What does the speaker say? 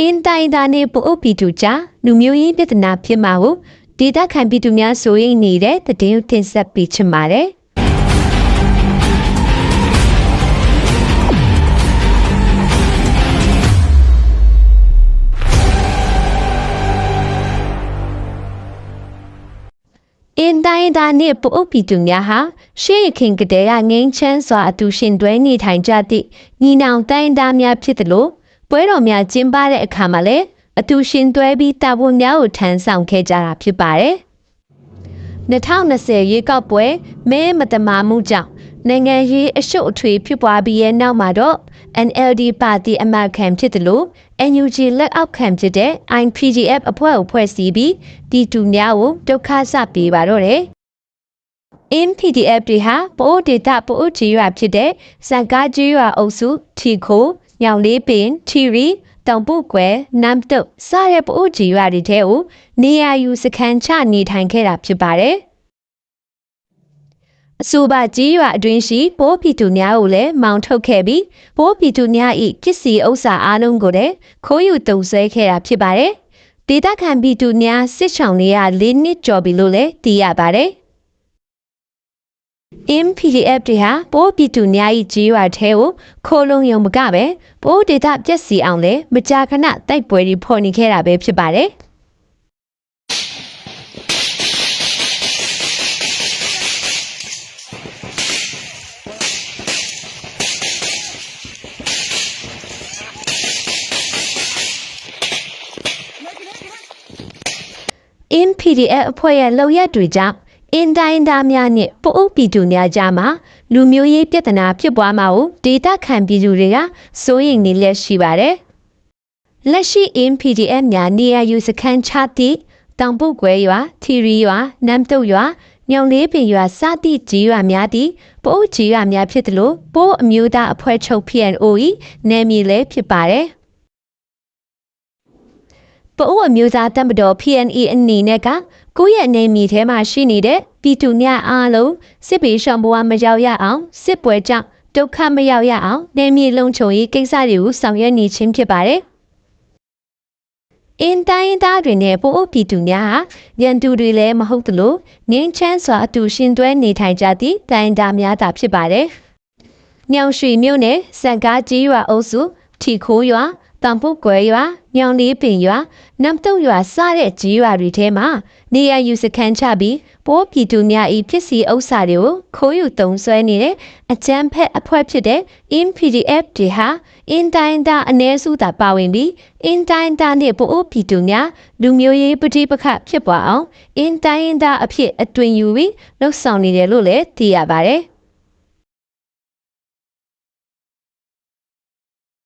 အင်းတိုင်းသားနဲ့ပို့အုပ်ပြည်သူကြားလူမျိုးရေးပြဿနာဖြစ်မှာကိုဒေတာခံပြည်သူများဆိုရင်နေတဲ့တည်င်းတင်ဆက်ပေးချင်ပါတယ်။အင်းတိုင်းသားနှင့်ပို့ပြည်သူများဟာရှေးရခင်ကတည်းကငင်းချမ်းစွာအတူရှင်တွဲနေထိုင်ကြသည့်ညီနောင်တိုင်းသားများဖြစ်သလို ပွဲတော်များကျင်းပတဲ့အခါမှာလည်းအတူရှင်တွဲပြီးတာဝန်များကိုထမ်းဆောင်ခဲ့ကြတာဖြစ်ပါတယ်။2020ရေကောက်ပွဲမဲမတမာမှုကြောင့်နိုင်ငံရေးအရှုပ်အထွေးဖြစ်ပွားပြီးရဲ့နောက်မှာတော့ NLD ပါတီအမတ်ခံဖြစ်တယ်လို့ NUG လက်အောက်ခံဖြစ်တဲ့ IPDF အဖွဲ့ကိုဖွဲ့စည်းပြီးဒီတူများကိုဒုက္ခစပေးပါတော့တယ်။ MPDF တွေဟာပိုးဒေတာပိုးကြီးရွာဖြစ်တဲ့စံကားကြီးရွာအုပ်စုထီခို ညောင်လေးပင်ထီရီတောင်ပုတ်ကွယ်နမ်တုတ်စတဲ့ပိုးကြီးရွာတွေထဲကိုနေရာယူစခန်းချနေထိုင်ခဲ့တာဖြစ်ပါတယ်။အဆိုပါကြီးရွာအတွင်းရှိပိုးပြည်သူများကိုလည်းမောင်းထုတ်ခဲ့ပြီးပိုးပြည်သူများ၏ပစ္စည်းဥစ္စာအားလုံးကိုလည်းခိုးယူတုံဆွဲခဲ့တာဖြစ်ပါတယ်။ဒေတာခံပြည်သူများစစ်ဆောင်လေးရ၄နှစ်ကျော်ပြီလို့လည်းသိရပါတယ်။ MPDF တွေဟာပိုးပြည်သူများ၏ကြီးရွာထဲကိုခိုးလုံယုံမကပဲပိုးဒေတာပြက်စီအောင်လည်းမကြာခဏတိုက်ပွဲတွေဖော်နေခဲ့တာပဲဖြစ်ပါတယ်။ MPDF အဖွဲ့ရဲ့လုံရက်တွေကြောင့် အင်တိုင်းသားများနဲ့ပို့အုပ်ပြည်သူများကြားမှာလူမျိုးရေးပြဿနာဖြစ်ပွားမှာကိုဒေတာခံပြည်သူတွေကစိုးရိမ်နေလက်ရှိပါတယ်။လက်ရှိ MPDF များနေရာယူစခန်းချသည့်တောင်ပုတ်ကွဲရွာထီရီရွာနမ်တုတ်ရွာညောင်လေးပင်ရွာစသည့်ကြီးရွာများသည့်ပို့ကြီးရွာများဖြစ်သလိုပို့အမျိုးသားအဖွဲ့ချုပ် PNO ၏နယ်မြေလည်းဖြစ်ပါတယ်။ ပအိုးအမျိုးသားတပ်မတော် PNE အနေနဲ့ကကိုယ့်ရဲ့နေမြေထဲမှာရှိနေတဲ့ပြည်သူများအားလုံးစစ်ပေးရှောင်ဘဝမရောက်ရအောင်စစ်ပွဲကြောင့်ဒုက္ခမရောက်ရအောင်နေမြေလုံးချုံရေးကိစ္စတွေကိုဆောင်ရွက်နေခြင်းဖြစ်ပါတယ်။အင်းတိုင်းသားတွေနဲ့ပို့အုပ်ပြည်သူများဟာရန်သူတွေလည်းမဟုတ်သလိုငင်းချမ်းစွာအတူရှင်တွဲနေထိုင်ကြသည့်တိုင်းသားများသာဖြစ်ပါတယ်။ညောင်ရွှေမြို့နယ်စံကားကြီးရွာအုပ်စုထီခိုးရွာ တံပုတ်ကွယ်ရွာညောင်လေးပင်ရွာနမ်တုတ်ရွာစတဲ့ကြီးရွာတွေထဲမှာနေရယူစခန်းချပြီးပိုးပြည်သူများ၏ဖြစ်စီဥစ္စာတွေကိုခိုးယူတုံဆွဲနေတဲ့အကြမ်းဖက်အဖွဲ့ဖြစ်တဲ့ MPDF တွေဟာအင်တိုင်းသားအ ਨੇ စုတာပါဝင်ပြီးအင်တိုင်းသားနဲ့ပိုးပြည်သူများလူမျိုးရေးပဋိပက္ခဖြစ်ပွားအောင်အင်တိုင်းသားအဖြစ်အတွင်ယူပြီးလှုပ်ဆောင်နေတယ်လို့လည်းသိရပါတယ်။